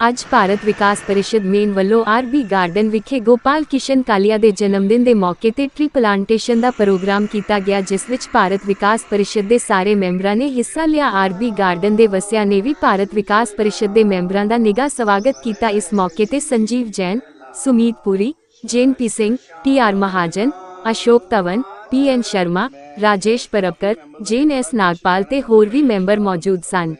ਅੱਜ ਭਾਰਤ ਵਿਕਾਸ ਪਰਿਸ਼ਦ ਮੇਨ ਵੱਲੋਂ ਆਰਬੀ ਗਾਰਡਨ ਵਿਖੇ ਗੋਪਾਲ ਕਿਸ਼ਨ ਕਾਲੀਆ ਦੇ ਜਨਮ ਦਿਨ ਦੇ ਮੌਕੇ ਤੇ ਟ੍ਰੀ ਪਲਾਂਟੇਸ਼ਨ ਦਾ ਪ੍ਰੋਗਰਾਮ ਕੀਤਾ ਗਿਆ, ਜਿਸ ਵਿੱਚ ਭਾਰਤ ਵਿਕਾਸ ਪਰਿਸ਼ਦ ਦੇ ਸਾਰੇ ਮੈਂਬਰਾਂ ਨੇ ਹਿੱਸਾ ਲਿਆ। ਆਰਬੀ ਗਾਰਡਨ ਦੇ ਵਸਿਆਂ ਨੇ ਵੀ ਭਾਰਤ ਵਿਕਾਸ ਪਰਿਸ਼ਦ ਦੇ ਮੈਂਬਰਾਂ ਦਾ ਨਿੱਘਾ ਸਵਾਗਤ ਕੀਤਾ। ਇਸ ਮੌਕੇ ਤੇ Sanjeev Jain, Sumit Puri Jain P Singh, T R Mahajan, Ashok Tavan P N Sharma, Rajesh Prabhakar, Jain S Nagpal ਤੇ ਹੋਰ ਵੀ ਮੈਂਬਰ ਮੌਜੂਦ ਸਨ।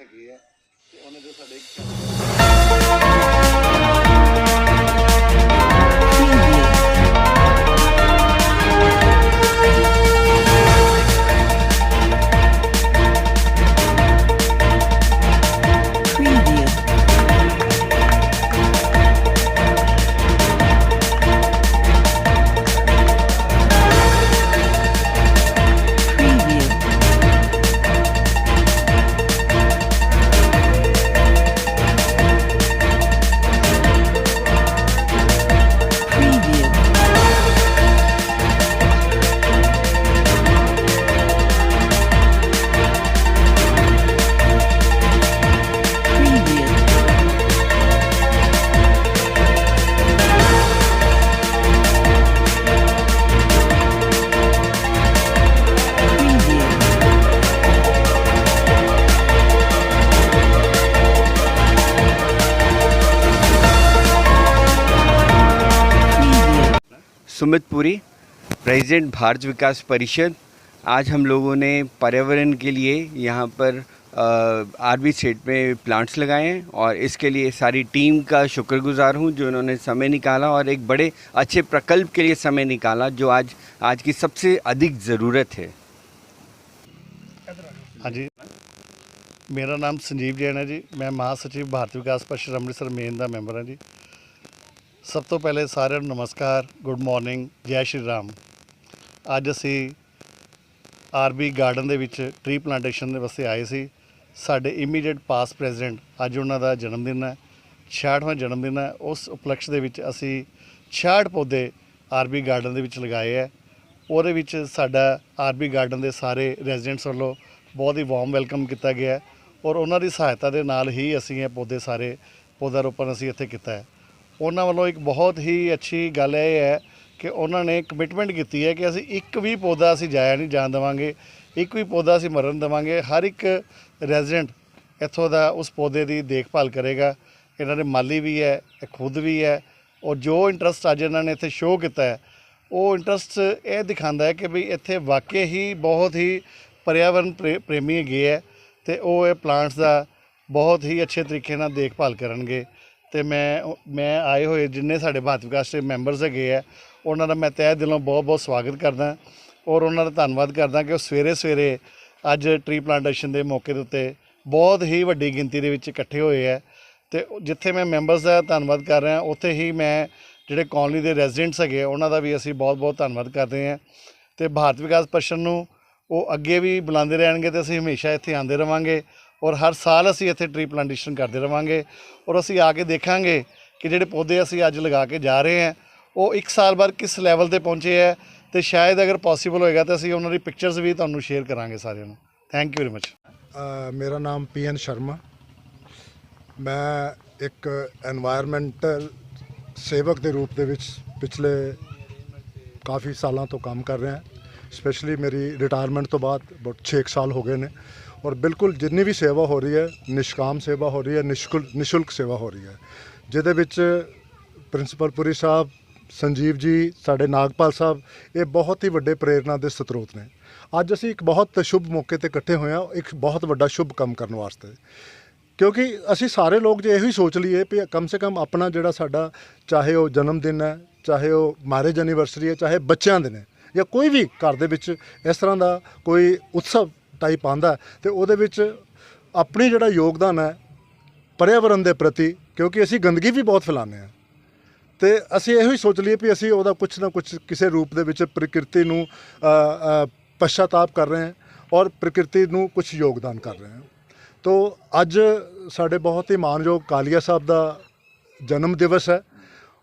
सुमित पुरी, प्रेसिडेंट भारत विकास परिषद। आज हम लोगों ने पर्यावरण के लिए यहाँ पर आर बी में प्लांट्स लगाए हैं और इसके लिए सारी टीम का शुक्रगुजार हूँ जो इन्होंने समय निकाला और एक बड़े अच्छे प्रकल्प के लिए समय निकाला जो आज आज की सबसे अधिक ज़रूरत है। हाँ जी। मेरा नाम संजीव जैन है जी। मैं महासचिव भारत विकास परिषद, अमृतसर मेन का मैंबर हाँ जी। ਸਭ ਤੋਂ ਪਹਿਲੇ ਸਾਰਿਆਂ ਨੂੰ ਨਮਸਕਾਰ, ਗੁੱਡ ਮਾਰਨਿੰਗ, ਜੈ ਸ਼੍ਰੀ ਰਾਮ। ਅੱਜ ਅਸੀਂ ਆਰਬੀ ਗਾਰਡਨ ਦੇ ਵਿੱਚ ਟ੍ਰੀ ਪਲਾਂਟੇਸ਼ਨ ਦੇ ਵਾਸਤੇ ਆਏ ਸੀ। ਸਾਡੇ ਇਮੀਡੀਏਟ ਪਾਸ ਪ੍ਰੈਜ਼ੀਡੈਂਟ ਅੱਜ ਉਹਨਾਂ ਦਾ ਜਨਮ ਦਿਨ ਹੈ 66ਵਾਂ ਜਨਮ ਦਿਨ ਹੈ। ਉਸ ਉਪਲਕਸ਼ ਦੇ ਵਿੱਚ ਅਸੀਂ 66 ਪੌਦੇ ਆਰਬੀ ਗਾਰਡਨ ਦੇ ਵਿੱਚ ਲਗਾਏ ਹੈ। ਉਹਦੇ ਵਿੱਚ ਸਾਡਾ ਆਰਬੀ ਗਾਰਡਨ ਦੇ ਸਾਰੇ ਰੈਜ਼ੀਡੈਂਟਸ ਵੱਲੋਂ ਬਹੁਤ ਹੀ ਵਾਰਮ ਵੈਲਕਮ ਕੀਤਾ ਗਿਆ ਔਰ ਉਹਨਾਂ ਦੀ ਸਹਾਇਤਾ ਦੇ ਨਾਲ ਹੀ ਅਸੀਂ ਇਹ ਪੌਦੇ ਸਾਰੇ ਪੌਦਾ ਰੋਪਣ ਅਸੀਂ ਇੱਥੇ ਕੀਤਾ ਹੈ। ਉਹਨਾਂ ਵੱਲੋਂ ਇੱਕ ਬਹੁਤ ਹੀ ਅੱਛੀ ਗੱਲ ਇਹ ਹੈ ਕਿ ਉਹਨਾਂ ਨੇ ਕਮਿਟਮੈਂਟ ਕੀਤੀ ਹੈ ਕਿ ਅਸੀਂ ਇੱਕ ਵੀ ਪੌਦਾ ਅਸੀਂ ਜਾਇਆ ਨਹੀਂ ਜਾਣ ਦੇਵਾਂਗੇ, ਇੱਕ ਵੀ ਪੌਦਾ ਅਸੀਂ ਮਰਨ ਦੇਵਾਂਗੇ, ਹਰ ਇੱਕ ਰੈਜ਼ੀਡੈਂਟ ਇੱਥੋਂ ਦਾ ਉਸ ਪੌਦੇ ਦੀ ਦੇਖਭਾਲ ਕਰੇਗਾ। ਇਹਨਾਂ ਦੇ ਮਾਲੀ ਵੀ ਹੈ, ਇਹ ਖੁਦ ਵੀ ਹੈ ਔਰ ਜੋ ਇੰਟਰਸਟ ਅੱਜ ਇਹਨਾਂ ਨੇ ਇੱਥੇ ਸ਼ੋਅ ਕੀਤਾ ਹੈ, ਉਹ ਇੰਟਰਸਟ ਇਹ ਦਿਖਾਉਂਦਾ ਹੈ ਕਿ ਵੀ ਇੱਥੇ ਵਾਕਈ ਹੀ ਬਹੁਤ ਹੀ ਪਰਿਆਵਰਨ ਪ੍ਰੇ- ਪ੍ਰੇਮੀ ਹੈਗੇ ਹੈ ਤੇ ਉਹ ਇਹ ਪਲਾਂਟਸ ਦਾ ਬਹੁਤ ਹੀ ਅੱਛੇ ਤਰੀਕੇ ਨਾਲ ਦੇਖਭਾਲ ਕਰਨਗੇ। ਤੇ ਮੈਂ ਮੈਂ ਆਏ ਹੋਏ ਜਿੰਨੇ ਸਾਡੇ ਭਾਰਤ ਵਿਕਾਸ ਦੇ ਮੈਂਬਰਸ ਹੈਗੇ ਆ, ਉਹਨਾਂ ਦਾ ਮੈਂ ਤਹਿ ਦਿਲੋਂ ਬਹੁਤ ਬਹੁਤ ਸਵਾਗਤ ਕਰਦਾ ਔਰ ਉਹਨਾਂ ਦਾ ਧੰਨਵਾਦ ਕਰਦਾ ਕਿ ਉਹ ਸਵੇਰੇ ਸਵੇਰੇ ਅੱਜ ਟਰੀ ਪਲਾਂਟੇਸ਼ਨ ਦੇ ਮੌਕੇ ਦੇ ਉੱਤੇ ਬਹੁਤ ਹੀ ਵੱਡੀ ਗਿਣਤੀ ਦੇ ਵਿੱਚ ਇਕੱਠੇ ਹੋਏ ਆ ਤੇ ਜਿੱਥੇ ਮੈਂ ਮੈਂਬਰਸ ਦਾ ਧੰਨਵਾਦ ਕਰ ਰਿਹਾ, ਉੱਥੇ ਹੀ ਮੈਂ ਜਿਹੜੇ ਕੌਲਨੀ ਦੇ ਰੈਜ਼ੀਡੈਂਟਸ ਹੈਗੇ ਉਹਨਾਂ ਦਾ ਵੀ ਅਸੀਂ ਬਹੁਤ ਬਹੁਤ ਧੰਨਵਾਦ ਕਰਦੇ ਹਾਂ ਤੇ ਭਾਰਤ ਵਿਕਾਸ ਪਰਿਸ਼ਦ ਨੂੰ ਉਹ ਅੱਗੇ ਵੀ ਬੁਲਾਉਂਦੇ ਰਹਿਣਗੇ ਤੇ ਅਸੀਂ ਹਮੇਸ਼ਾ ਇੱਥੇ ਆਉਂਦੇ ਰਵਾਂਗੇ। ਔਰ ਹਰ ਸਾਲ ਅਸੀਂ ਇੱਥੇ ਟ੍ਰੀ ਪਲਾਂਟੇਸ਼ਨ ਕਰਦੇ ਰਵਾਂਗੇ ਔਰ ਅਸੀਂ ਆ ਕੇ ਦੇਖਾਂਗੇ ਕਿ ਜਿਹੜੇ ਪੌਦੇ ਅਸੀਂ ਅੱਜ ਲਗਾ ਕੇ ਜਾ ਰਹੇ ਹਾਂ, ਉਹ ਇੱਕ ਸਾਲ ਬਾਅਦ ਕਿਸ ਲੈਵਲ ਤੇ ਪਹੁੰਚੇ ਹੈ ਤੇ ਸ਼ਾਇਦ ਅਗਰ ਪੋਸੀਬਲ ਹੋਏਗਾ ਤਾਂ ਅਸੀਂ ਉਹਨਾਂ ਦੀ ਪਿਕਚਰਸ ਵੀ ਤੁਹਾਨੂੰ ਸ਼ੇਅਰ ਕਰਾਂਗੇ ਸਾਰਿਆਂ ਨੂੰ। ਥੈਂਕ ਯੂ ਵੈਰੀ ਮਚ ਮੇਰਾ ਨਾਮ ਪੀ ਐਨ ਸ਼ਰਮਾ। ਮੈਂ ਇੱਕ এনवायरमेंटਲ ਸੇਵਕ ਦੇ ਰੂਪ ਦੇ ਵਿੱਚ ਪਿਛਲੇ ਕਾਫੀ ਸਾਲਾਂ ਤੋਂ ਕੰਮ ਕਰ ਰਿਹਾ ਹਾਂ ਸਪੈਸ਼ਲੀ ਮੇਰੀ ਰਿਟਾਇਰਮੈਂਟ ਤੋਂ ਬਾਅਦ ਬਹੁਤ 6 ਸਾਲ ਹੋ ਗਏ ਨੇ। ਔਰ ਬਿਲਕੁਲ ਜਿੰਨੀ ਵੀ ਸੇਵਾ ਹੋ ਰਹੀ ਹੈ, ਨਿਸ਼ਕਾਮ ਸੇਵਾ ਹੋ ਰਹੀ ਹੈ, ਨਿਸ਼ਕੁਲ, ਨਿਸ਼ੁਲਕ ਸੇਵਾ ਹੋ ਰਹੀ ਹੈ। ਜਿਹਦੇ ਵਿੱਚ ਪ੍ਰਿੰਸੀਪਲ ਪੁਰੀ ਸਾਹਿਬ, ਸੰਜੀਵ ਜੀ, ਸਾਡੇ ਨਾਗਪਾਲ ਸਾਹਿਬ, ਇਹ ਬਹੁਤ ਹੀ ਵੱਡੇ ਪ੍ਰੇਰਣਾ ਦੇ ਸਰੋਤ ਨੇ। ਅੱਜ ਅਸੀਂ ਇੱਕ ਬਹੁਤ ਸ਼ੁਭ ਮੌਕੇ ਤੇ ਇਕੱਠੇ ਹੋਏ ਹਾਂ, ਇੱਕ ਬਹੁਤ ਵੱਡਾ ਸ਼ੁਭ ਕੰਮ ਕਰਨ ਵਾਸਤੇ। ਕਿਉਂਕਿ ਅਸੀਂ ਸਾਰੇ ਲੋਕ ਜੇ ਇਹੋ ਹੀ ਸੋਚ ਲਈਏ ਵੀ ਕਮ ਸੇ ਕਮ ਆਪਣਾ ਜਿਹੜਾ ਸਾਡਾ, ਚਾਹੇ ਉਹ ਜਨਮ ਦਿਨ ਹੈ, ਚਾਹੇ ਉਹ ਮੈਰਿਜ ਐਨੀਵਰਸਰੀ ਹੈ, ਚਾਹੇ ਬੱਚਿਆਂ ਦੇ ਨੇ ਜਾਂ ਕੋਈ ਵੀ ਘਰ ਦੇ ਵਿੱਚ ਇਸ ਤਰ੍ਹਾਂ ਦਾ ਕੋਈ ਉਤਸਵ ਟਾਈਪ ਆਂਦਾ ਤੇ ਉਹਦੇ ਵਿੱਚ ਆਪਣੀ ਜਿਹੜਾ ਯੋਗਦਾਨ ਹੈ ਪਰਿਆਵਰਨ ਦੇ ਪ੍ਰਤੀ, ਕਿਉਂਕਿ ਅਸੀਂ ਗੰਦਗੀ ਵੀ ਬਹੁਤ ਫੈਲਾਉਂਦੇ ਆ ਤੇ ਅਸੀਂ ਇਹੋ ਹੀ ਸੋਚ ਲਈਏ ਵੀ ਅਸੀਂ ਉਹਦਾ ਕੁਛ ਨਾ ਕੁਛ ਕਿਸੇ ਰੂਪ ਦੇ ਵਿੱਚ ਪ੍ਰਕਿਰਤੀ ਨੂੰ ਪਛਤਾਪ ਕਰ ਰਹੇ ਹਾਂ ਔਰ ਪ੍ਰਕਿਰਤੀ ਨੂੰ ਕੁਛ ਯੋਗਦਾਨ ਕਰ ਰਹੇ ਹਾਂ। ਤੋ ਅੱਜ ਸਾਡੇ ਬਹੁਤ ਹੀ ਮਾਨਯੋਗ ਕਾਲੀਆ ਸਾਹਿਬ ਦਾ ਜਨਮ ਦਿਵਸ ਹੈ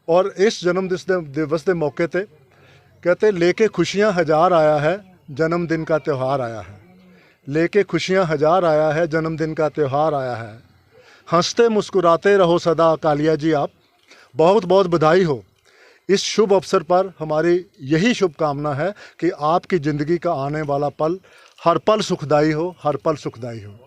ਔਰ ਇਸ ਜਨਮ ਦਿਵਸ ਦੇ ਮੌਕੇ ਤੇ ਕਹਤੇ ਲੈ ਕੇ ਖੁਸ਼ੀਆਂ ਹਜ਼ਾਰ ਆਇਆ ਹੈ, ਜਨਮ ਦਿਨ ਦਾ ਤਿਉਹਾਰ ਆਇਆ ਹੈ। लेके खुशियाँ हज़ार आया है, जन्मदिन का त्यौहार आया है। हँसते मुस्कुराते रहो सदा, कालिया जी आप। बहुत बहुत बधाई हो। इस शुभ अवसर पर हमारी यही शुभकामना है कि आपकी ज़िंदगी का आने वाला पल हर पल सुखदाई हो, हर पल सुखदाई हो।